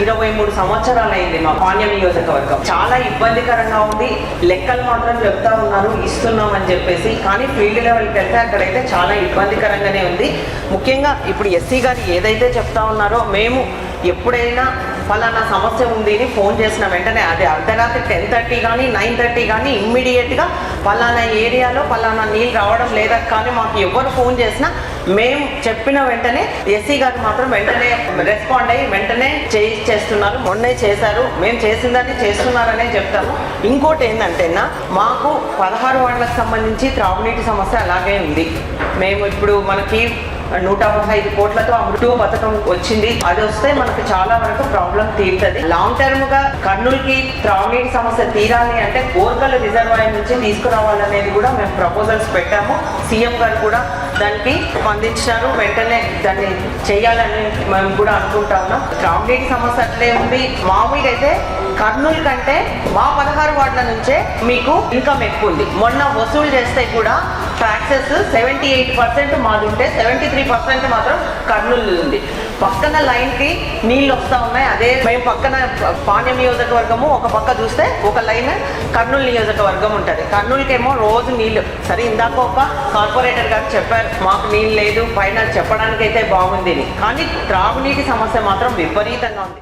ఇరవై మూడు సంవత్సరాలు అయింది మా పాణ్యం నియోజకవర్గం. చాలా ఇబ్బందికరంగా ఉంది. లెక్కలు మాత్రం చెప్తా ఉన్నారు ఇస్తున్నాం అని చెప్పేసి. కానీ ఫీల్డ్ లెవెల్కి వెళ్తే అక్కడైతే చాలా ఇబ్బందికరంగానే ఉంది. ముఖ్యంగా ఇప్పుడు ఎస్సీ గారు ఏదైతే చెప్తా ఉన్నారో మేము ఎప్పుడైనా ఫలానా సమస్య ఉంది అని ఫోన్ చేసిన వెంటనే అది అర్ధరాత్రి టెన్ థర్టీ కానీ నైన్ థర్టీ కానీ ఇమ్మీడియట్గా ఫలానా ఏరియాలో ఫలానా నీళ్ళు రావడం లేదా కానీ మాకు ఎవరు ఫోన్ చేసినా మేము చెప్పిన వెంటనే ఎస్సీ గారు మాత్రం వెంటనే రెస్పాండ్ అయ్యి వెంటనే చే చేస్తున్నారు. మొన్నే చేశారు. మేము చేసిందని చేస్తున్నారనే చెప్తాము. ఇంకోటి ఏంటంటే మాకు పదహారు వార్డులకు సంబంధించి త్రాగునీటి సమస్య అలాగే ఉంది. మేము ఇప్పుడు మనకి నూట ఐదు కోట్లతో అమృత పథకం వచ్చింది. అది వస్తే మనకు చాలా వరకు ప్రాబ్లం తీరుతుంది. లాంగ్ టర్మ్గా కర్నూలుకి త్రాగునీటి సమస్య తీరాలి అంటే కోర్కల రిజర్వాయర్ నుంచి తీసుకురావాలనేది కూడా మేము ప్రపోజల్స్ పెట్టాము. సీఎం గారు కూడా దానికి స్పందించినారు వెంటనే దాన్ని చేయాలని మేము కూడా అనుకుంటా ఉన్నాం. సమస్య అట్లే ఉంది. మామూలుగా అయితే కర్నూలు కంటే మా పదహారు వార్డుల నుంచే మీకు ఇన్కమ్ ఎక్కువ ఉంది. మొన్న వసూలు చేస్తే కూడా ట్యాక్సెస్ సెవెంటీ ఎయిట్ పర్సెంట్ మాది ఉంటే సెవెంటీ త్రీ పర్సెంట్ మాత్రం కర్నూలు ఉంది. పక్కన లైన్కి నీళ్ళు వస్తూ ఉన్నాయి. అదే మేము పక్కన పాణ్యం నియోజకవర్గము ఒక పక్క చూస్తే ఒక లైన్ కర్నూలు నియోజకవర్గం ఉంటుంది. కర్నూలుకేమో రోజు నీళ్ళు. సరే ఇందాక ఒక కార్పొరేటర్ గారు చెప్పారు మాకు నీళ్ళు లేదు పైన చెప్పడానికైతే బాగుంది కానీ త్రాగునీటి సమస్య మాత్రం విపరీతంగా ఉంది.